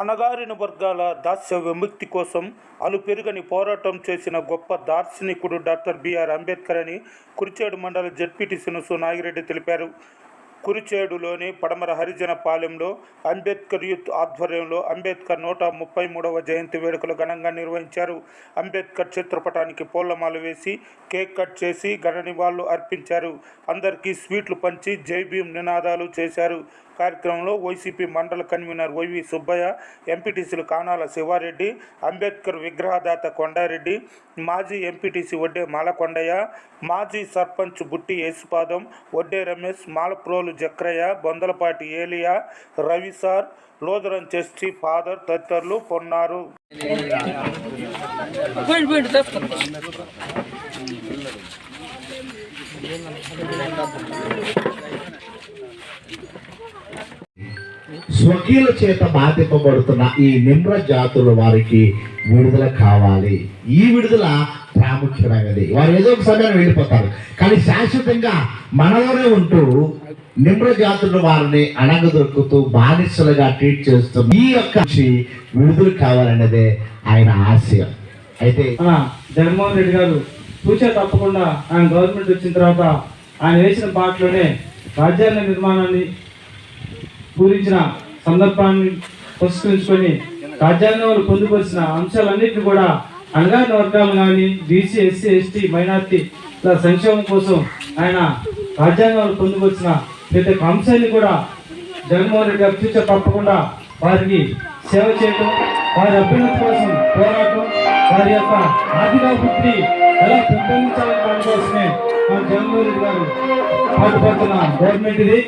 అణగారిన వర్గాల దాస్య విముక్తి కోసం అలుపెరుగని పోరాటం చేసిన గొప్ప దార్శనికుడు డాక్టర్ బిఆర్ అంబేద్కర్ అని కురిచేడు మండల జడ్పీటీసీ సు నాగిరెడ్డి తెలిపారు. కురిచేడులోని పడమర హరిజన పాలెంలో అంబేద్కర్ యూత్ ఆధ్వర్యంలో అంబేద్కర్ నూట ముప్పై మూడవ జయంతి వేడుకలు ఘనంగా నిర్వహించారు. అంబేద్కర్ చిత్రపటానికి పూలమాల వేసి కేక్ కట్ చేసి ఘన నివాళులు అర్పించారు. అందరికీ స్వీట్లు పంచి జై భీమ్ నినాదాలు చేశారు. కార్యక్రమంలో వైసీపీ మండల కన్వీనర్ వైవి సుబ్బయ్య ఎంపీటీసీలు కానాల శివారెడ్డి అంబేద్కర్ విగ్రహదాత కొండారెడ్డి మాజీ ఎంపీటీసీ వడ్డే మాలకొండయ్య మాజీ సర్పంచ్ బుట్టి యేసుపాదం వడ్డే రమేష్ మాలప్రోలు జక్రయ్య బొందలపాటి ఏలియా రవిసార్ లోదరం చెస్టి ఫాదర్ తదితరులు పొన్నారు స్వకీయుల చేత బాధింపబడుతున్న ఈ నిమ్ర జాతుల వారికి విడుదల కావాలి. ఈ విడుదల ప్రాముఖ్యమైనది వారు ఏదో ఒక సమయాన్ని వెళ్ళిపోతారు. కానీ శాశ్వతంగా మనలోనే ఉంటూ నిమ్ర జాతుల వారిని అణగదొక్కుతూ బానిసలుగా ట్రీట్ చేస్తూ ఈ యొక్క నుంచి విడుదల కావాలనేదే ఆయన ఆశయం. అయితే జగన్మోహన్ రెడ్డి గారు పూచా తప్పకుండా ఆయన గవర్నమెంట్ వచ్చిన తర్వాత ఆయన వేసిన పాటలోనే రాజ్యాంగ నిర్మాణాన్ని పూరించిన సందర్భాన్ని పురస్కరించుకొని రాజ్యాంగంలో పొందుపరిచిన అంశాలన్నింటినీ కూడా అణగారిన వర్గాలు కానీ బీసీ ఎస్సీ ఎస్టీ మైనార్టీ సంక్షేమం కోసం ఆయన రాజ్యాంగంలో పొందుపరిచిన ప్రతి ఒక్క అంశాన్ని కూడా జగన్మోహన్ రెడ్డి గారు ఫ్యూచర్ తప్పకుండా వారికి సేవ చేయటం వారి అభ్యున్నతి కోసం పోరాటం వారి యొక్క ఆర్థికాభివృద్ధి ఎలా పెంపొందించాలనే దానికోసమే మన జగన్మోహన్ రెడ్డి గారు పాటుపడుతున్న గవర్నమెంట్ ఇది.